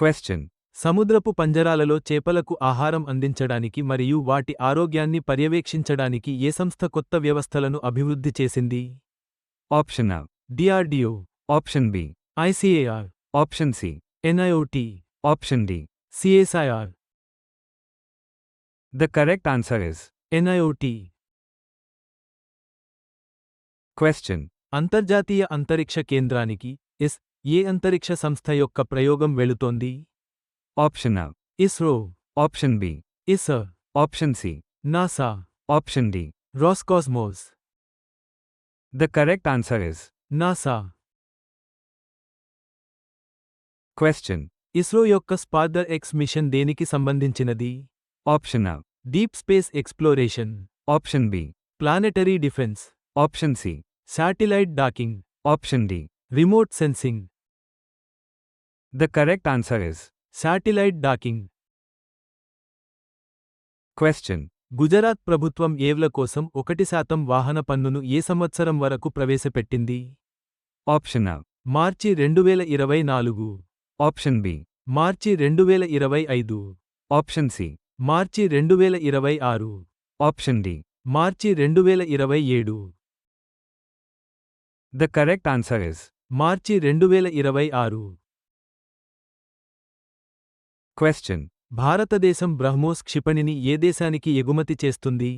Question. సముద్రపు పంజరాలలో చేపలకు ఆహారం అందించడానికి మరియు వాటి ఆరోగ్యాన్ని పర్యవేక్షించడానికి ఏ సంస్థ కొత్త వ్యవస్థలను అభివృద్ధి చేసింది Option A. DRDO Option B. ICAR Option C. NIOT Option D. CSIR The correct answer is. NIOT Question. అంతర్జాతీయ అంతరిక్ష కేంద్రానికి ఎస్ ఏ అంతరిక్ష సంస్థ యొక్క ప్రయోగం వెళుతోంది Option A. ISRO Option B. IISER Option C. NASA Option D. Roscosmos The correct answer is. NASA Question. ISRO యొక్క SpaDeX mission దేనికి సంబంధించినది Option A. Deep space exploration Option B. Planetary defence Option C. Satellite docking Option D. Remote sensing The correct answer is. Satellite docking Question. Gujarat ప్రభుత్వం ఏవ్ల కోసం ఒకటి శాతం వాహన పన్నును ఏ సంవత్సరం వరకు ప్రవేశపెట్టింది Option A. మార్చి రెండు వేల ఇరవై నాలుగు Option B. మార్చి రెండు వేల ఇరవై ఐదు Option C. మార్చి రెండు వేల ఇరవై ఆరు Option D. మార్చి రెండు వేల ఇరవై ఏడు The correct answer is. March రెండు వేల ఇరవై ఆరు Question. భారతదేశం బ్రహ్మోస్ క్షిపణిని ఏ దేశానికి ఎగుమతి చేస్తుంది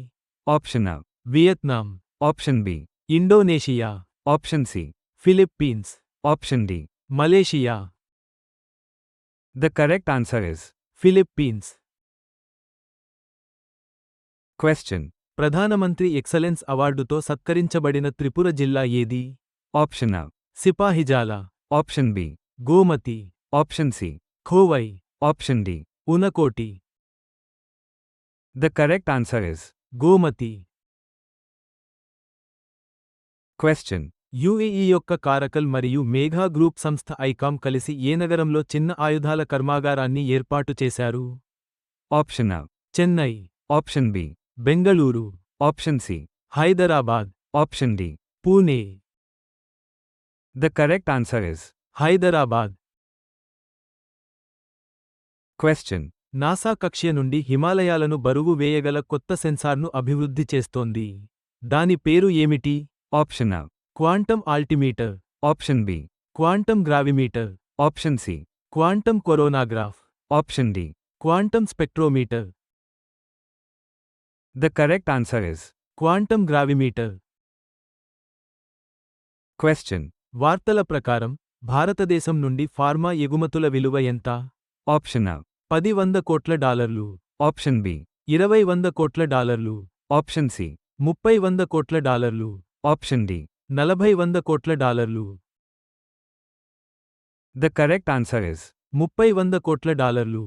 Option A. Vietnam Option B. Indonesia Option C. Philippines Option D. Malaysia The correct answer is. Philippines Question. ప్రధానమంత్రి ఎక్సలెన్స్ అవార్డుతో సత్కరించబడిన త్రిపుర జిల్లా ఏది Option A. Sepahijala Option B. Gomati Option C. Khowai Option D. Unakoti The correct answer is. Gomati Question. UAE యొక్క Caracal మరియు Megha group సంస్థ ఐకామ్ కలిసి ఏ నగరంలో చిన్న ఆయుధాల కర్మాగారాన్ని ఏర్పాటు చేశారు Option A. Chennai Option B. Bengaluru Option C. Hyderabad Option D. Pune The correct answer is. Hyderabad Question. NASA కక్ష్య నుండి హిమాలయాలను బరువు వేయగల కొత్త సెన్సార్ను అభివృద్ధి చేస్తోంది దాని పేరు ఏమిటి Option A. Quantum altimeter Option B. Quantum gravimeter Option C. Quantum coronagraph Option D. Quantum spectrometer The correct answer is. Quantum gravimeter Question. వార్తల ప్రకారం భారతదేశం నుండి ఫార్మా ఎగుమతుల విలువ ఎంత Option A. పది వంద కోట్ల డాలర్లు Option B. ఇరవై వంద కోట్ల డాలర్లు Option C. ముప్పై వంద కోట్ల డాలర్లు Option D. నలభై వంద కోట్ల డాలర్లు The correct answer is. ముప్పై వంద కోట్ల డాలర్లు